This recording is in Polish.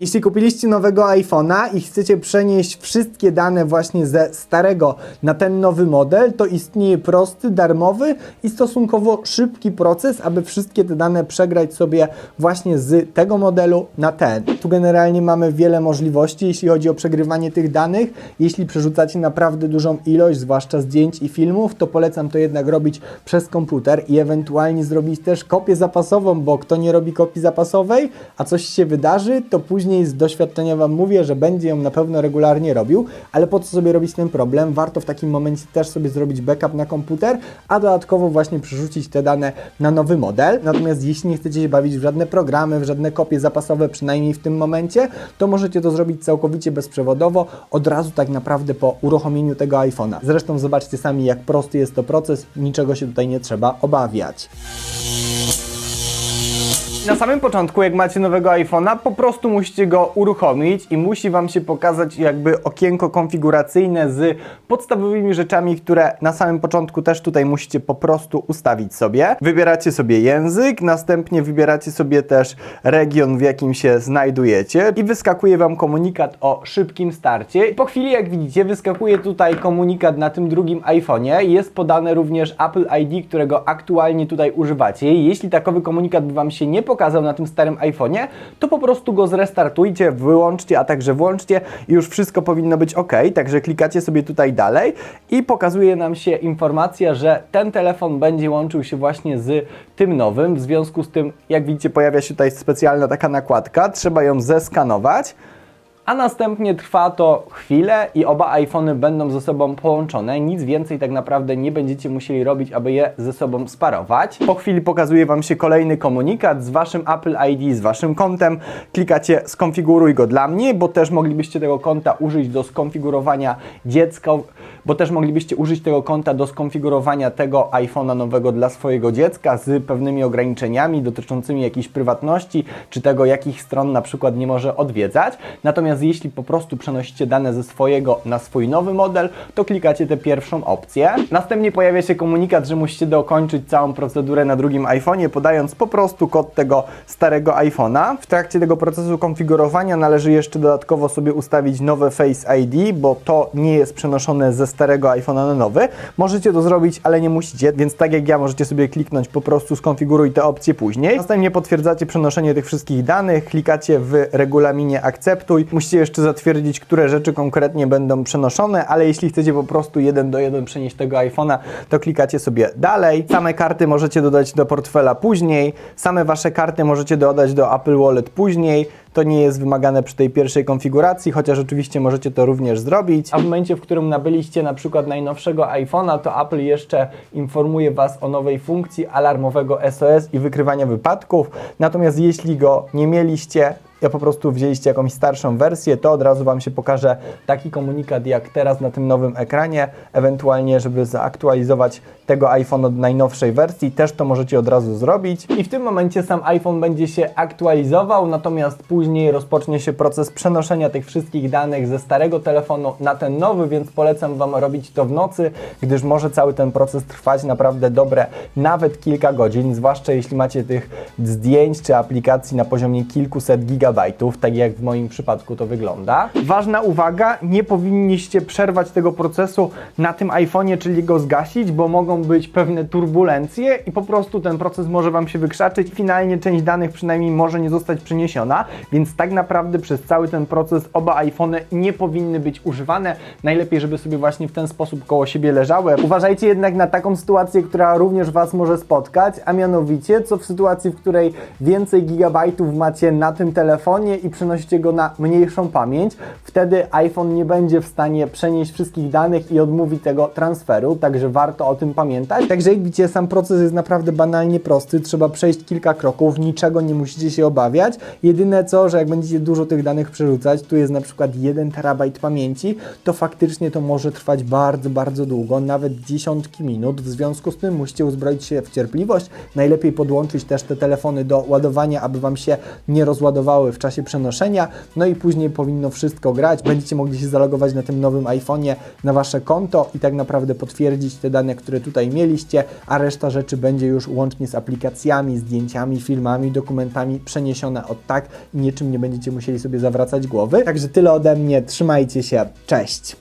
Jeśli kupiliście nowego iPhone'a i chcecie przenieść wszystkie dane właśnie ze starego na ten nowy model, to istnieje prosty, darmowy i stosunkowo szybki proces, aby wszystkie te dane przegrać sobie właśnie z tego modelu na ten. Tu generalnie mamy wiele możliwości, jeśli chodzi o przegrywanie tych danych. Jeśli przerzucacie naprawdę dużą ilość, zwłaszcza zdjęć i filmów, to polecam to jednak robić przez komputer i ewentualnie zrobić też kopię zapasową, bo kto nie robi kopii zapasowej, a coś się wydarzy, to później z doświadczenia Wam mówię, że będzie ją na pewno regularnie robił, ale po co sobie robić ten problem? Warto w takim momencie też sobie zrobić backup na komputer, a dodatkowo właśnie przerzucić te dane na nowy model. Natomiast jeśli nie chcecie się bawić w żadne programy, w żadne kopie zapasowe, przynajmniej w tym momencie, to możecie to zrobić całkowicie bezprzewodowo, od razu tak naprawdę po uruchomieniu tego iPhone'a. Zresztą zobaczcie sami, jak prosty jest to proces, niczego się tutaj nie trzeba obawiać. Na samym początku, jak macie nowego iPhone'a, po prostu musicie go uruchomić i musi Wam się pokazać jakby okienko konfiguracyjne z podstawowymi rzeczami, które na samym początku też tutaj musicie po prostu ustawić sobie. Wybieracie sobie język, następnie wybieracie sobie też region, w jakim się znajdujecie i wyskakuje Wam komunikat o szybkim starcie. Po chwili, jak widzicie, wyskakuje tutaj komunikat na tym drugim iPhone'ie. Jest podane również Apple ID, którego aktualnie tutaj używacie. Jeśli takowy komunikat by Wam się nie pokazał na tym starym iPhone'ie, to po prostu go zrestartujcie, wyłączcie, a także włączcie i już wszystko powinno być ok. Także klikacie sobie tutaj dalej i pokazuje nam się informacja, że ten telefon będzie łączył się właśnie z tym nowym. W związku z tym, jak widzicie, pojawia się tutaj specjalna taka nakładka. Trzeba ją zeskanować a następnie trwa to chwilę i oba iPhony będą ze sobą połączone. Nic więcej tak naprawdę nie będziecie musieli robić, aby je ze sobą sparować. Po chwili pokazuje Wam się kolejny komunikat z Waszym Apple ID, z Waszym kontem. Klikacie skonfiguruj go dla mnie, bo też moglibyście tego konta użyć do skonfigurowania dziecka, bo też moglibyście użyć tego konta do skonfigurowania tego iPhone'a nowego dla swojego dziecka z pewnymi ograniczeniami dotyczącymi jakiejś prywatności, czy tego, jakich stron na przykład nie może odwiedzać. Natomiast jeśli po prostu przenosicie dane ze swojego na swój nowy model, to klikacie tę pierwszą opcję. Następnie pojawia się komunikat, że musicie dokończyć całą procedurę na drugim iPhone'ie, podając po prostu kod tego starego iPhone'a. W trakcie tego procesu konfigurowania należy jeszcze dodatkowo sobie ustawić nowe Face ID, bo to nie jest przenoszone ze starego iPhone'a na nowy. Możecie to zrobić, ale nie musicie, więc tak jak ja możecie sobie kliknąć po prostu skonfiguruj te opcje później. Następnie potwierdzacie przenoszenie tych wszystkich danych, klikacie w regulaminie akceptuj. Musicie jeszcze zatwierdzić, które rzeczy konkretnie będą przenoszone, ale jeśli chcecie po prostu jeden do jeden przenieść tego iPhone'a, to klikacie sobie dalej. Same karty możecie dodać do portfela później, same wasze karty możecie dodać do Apple Wallet później. To nie jest wymagane przy tej pierwszej konfiguracji, chociaż oczywiście możecie to również zrobić. A w momencie, w którym nabyliście na przykład najnowszego iPhone'a, to Apple jeszcze informuje Was o nowej funkcji alarmowego SOS i wykrywania wypadków. Natomiast jeśli go nie mieliście, ja po prostu wzięliście jakąś starszą wersję, to od razu Wam się pokaże taki komunikat jak teraz na tym nowym ekranie, ewentualnie żeby zaktualizować tego iPhone od najnowszej wersji, też to możecie od razu zrobić i w tym momencie sam iPhone będzie się aktualizował, natomiast później rozpocznie się proces przenoszenia tych wszystkich danych ze starego telefonu na ten nowy, więc polecam Wam robić to w nocy, gdyż może cały ten proces trwać naprawdę dobre nawet kilka godzin, zwłaszcza jeśli macie tych zdjęć czy aplikacji na poziomie kilkuset gigabajtów, tak jak w moim przypadku to wygląda. Ważna uwaga, nie powinniście przerwać tego procesu na tym iPhone'ie, czyli go zgasić, bo mogą być pewne turbulencje i po prostu ten proces może Wam się wykrzaczyć. Finalnie część danych przynajmniej może nie zostać przeniesiona, więc tak naprawdę przez cały ten proces oba iPhony nie powinny być używane. Najlepiej, żeby sobie właśnie w ten sposób koło siebie leżały. Uważajcie jednak na taką sytuację, która również Was może spotkać, a mianowicie co w sytuacji, w której więcej gigabajtów macie na tym telefonie i przenosicie go na mniejszą pamięć, wtedy iPhone nie będzie w stanie przenieść wszystkich danych i odmówi tego transferu, także warto o tym pamiętać. Także jak widzicie, sam proces jest naprawdę banalnie prosty, trzeba przejść kilka kroków, niczego nie musicie się obawiać. Jedyne co, że jak będziecie dużo tych danych przerzucać, tu jest na przykład 1 terabajt pamięci, to faktycznie to może trwać bardzo, bardzo długo, nawet dziesiątki minut. W związku z tym musicie uzbroić się w cierpliwość. Najlepiej podłączyć też te telefony do ładowania, aby Wam się nie rozładowały w czasie przenoszenia. No i później powinno wszystko grać. Będziecie mogli się zalogować na tym nowym iPhone'ie na Wasze konto i tak naprawdę potwierdzić te dane, które tutaj mieliście, a reszta rzeczy będzie już łącznie z aplikacjami, zdjęciami, filmami, dokumentami przeniesiona od tak nie niczym nie będziecie musieli sobie zawracać głowy. Także tyle ode mnie, trzymajcie się, cześć!